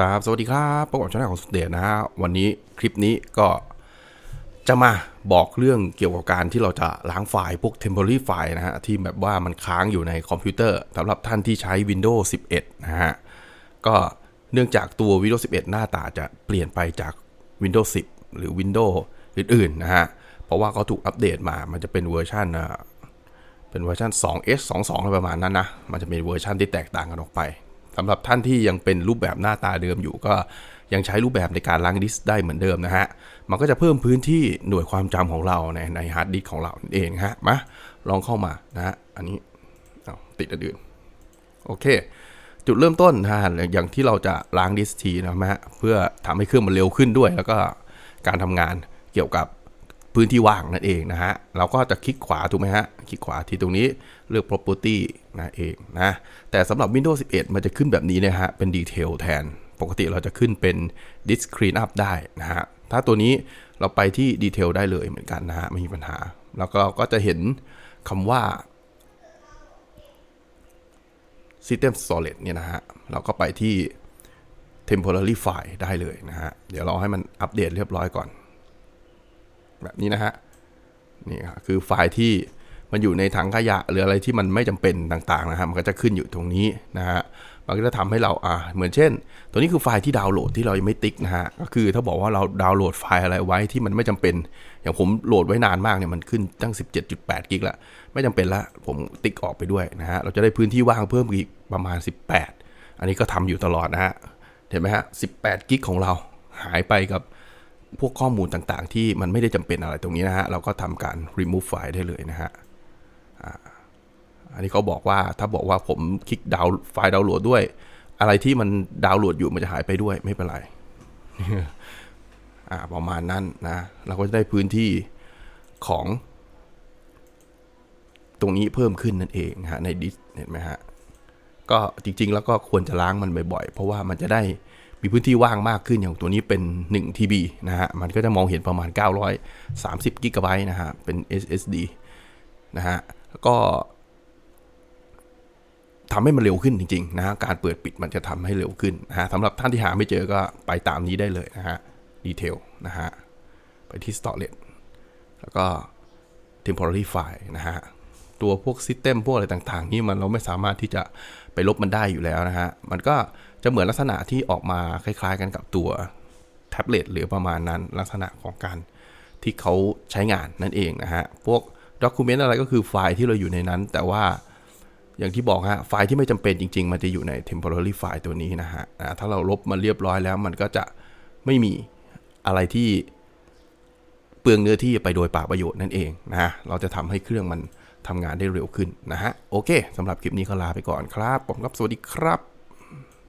ครับสวัสดีครับประกอบช่องของสุดเดชนะฮะวันนี้คลิปนี้ก็จะมาบอกเรื่องเกี่ยวกับการที่เราจะล้างไฟล์พวก temporary ไฟล์นะฮะที่แบบว่ามันค้างอยู่ในคอมพิวเตอร์สำหรับท่านที่ใช้ Windows 11 นะฮะก็เนื่องจากตัว Windows 11 หน้าตาจะเปลี่ยนไปจาก Windows 10 หรือ Windows อื่นๆนะฮะเพราะว่าเขาถูกอัปเดตมามันจะเป็นเวอร์ชันอะเป็นเวอร์ชัน 2S 22 อะไรประมาณนั้นนะมันจะมีเวอร์ชันที่แตกต่างกันออกไป สำหรับท่านที่ยังเป็นรูปแบบหน้าตาเดิมอยู่ก็ยังใช้รูปแบบในการล้างดิสได้เหมือนเดิมนะฮะ มันก็จะเพิ่มพื้นที่หน่วยความจำของเราในในฮาร์ดดิสของเราเองฮะ มาลองเข้ามานะฮะ อันนี้ติดอันอื่น โอเค จุดเริ่มต้นนะฮะอย่างที่เราจะล้างดิสทีนะฮะ เพื่อทำให้เครื่องมันเร็วขึ้นด้วย แล้วก็การทำงานเกี่ยวกับ พื้นที่ว่างนั่นเองนะฮะ เราก็จะคลิกขวาถูกไหมฮะ คลิกขวาที่ตรงนี้เลือก property นะเองนะ แต่สำหรับ Windows 11 มันจะขึ้นแบบนี้นะฮะ เป็น detail แทน ปกติเราจะขึ้นเป็น disk clean up ได้นะฮะ ถ้าตัวนี้เราไปที่ detail ได้เลยเหมือนกันนะฮะ ไม่มีปัญหา แล้วก็ก็จะเห็นคำว่า system storage เนี่ยนะฮะ เราก็ไปที่ temporary file ได้เลยนะฮะ เดี๋ยวเราให้มันอัปเดตเรียบร้อยก่อน แบบนี้นะฮะนี่ค,คือไฟล์ที่มันอยู่ในถังขยะหรืออะไรที่มันไม่จำเป็นต่างๆนะฮะมันก็จะขึ้นอยู่ตรงนี้นะฮะมันก็จะทำให้เราอ่าเหมือนเช่น ตัวนี้คือไฟล์ที่ดาวน์โหลดที่เรายังไม่ติ๊กนะฮะก็คือถ้าบอกว่าเราดาวน์โหลดไฟล์อะไรไว้ที่มันไม่จำเป็น อย่างผมโหลดไว้นานมากเนี่ยมันขึ้นตั้ง 17.8 กิกละไม่จำเป็นละผมติ๊กออกไปด้วยนะฮะเราจะได้พื้นที่ว่างเพิ่มอีกประมาณ 18 อันนี้ก็ทำอยู่ตลอดนะฮะเห็นไหมฮะ18 กิกของเราหายไปกับ พวกข้อมูลต่างๆ ที่มันไม่ได้จำเป็นอะไรตรงนี้นะฮะ เราก็ทำการ remove ไฟล์ได้เลยนะฮะอันนี้เขาบอกว่าถ้าบอกว่าผมคลิกดาวไฟล์ดาวน์โหลดด้วย อะไรที่มันดาวน์โหลดอยู่มันจะหายไปด้วยไม่เป็นไรอ่าประมาณนั้นนะ เราก็จะได้พื้นที่ของ ตรงนี้เพิ่มขึ้นนั่นเองฮะในดิสเห็นไหมฮะก็จริงๆ แล้วก็ควรจะล้างมันบ่อยๆ เพราะว่ามันจะได้ มีพื้นที่ว่างมากขึ้นอย่างตัวนี้เป็น 1 TB นะฮะ มันก็จะมองเห็นประมาณ 930 กิกะไบต์นะฮะ เป็น SSD นะฮะ ก็ทำให้มันเร็วขึ้นจริงๆนะะการเปิดปิดมันจะทำให้เร็วขึ้นนะฮะสำหรับท่านที่หาไม่เจอก็ไปตามนี้ได้เลยนะฮะ ดีเทลนะฮะ ไปที่ storage แล้วก็ temporary file นะฮะ ตัวพวก system พวกอะไรต่างๆ นี่มันเราไม่สามารถที่จะไปลบมันได้อยู่แล้วนะฮะ มันก็จะเหมือนลักษณะที่ออกมาคล้ายๆกันกับตัวแท็บเล็ตหรือประมาณนั้นลักษณะของการที่เขาใช้งานนั่นเองนะฮะ พวกด็อกิเมนต์อะไรก็คือไฟล์ที่เราอยู่ในนั้น แต่ว่าอย่างที่บอกฮะไฟล์ที่ไม่จำเป็นจริง ๆ มันจะอยู่ใน temporary file ตัวนี้นะฮะถ้าเราลบมันเรียบร้อยแล้ว มันก็จะไม่มีอะไรที่เปลืองเนื้อที่ไปโดยปล่าประโยชน์นั่นเองนะฮะเราจะทำให้เครื่องมัน ทำงานได้เร็วขึ้นนะฮะโอเคสำหรับคลิปนี้ก็ลาไปก่อนครับผมครับสวัสดีครับ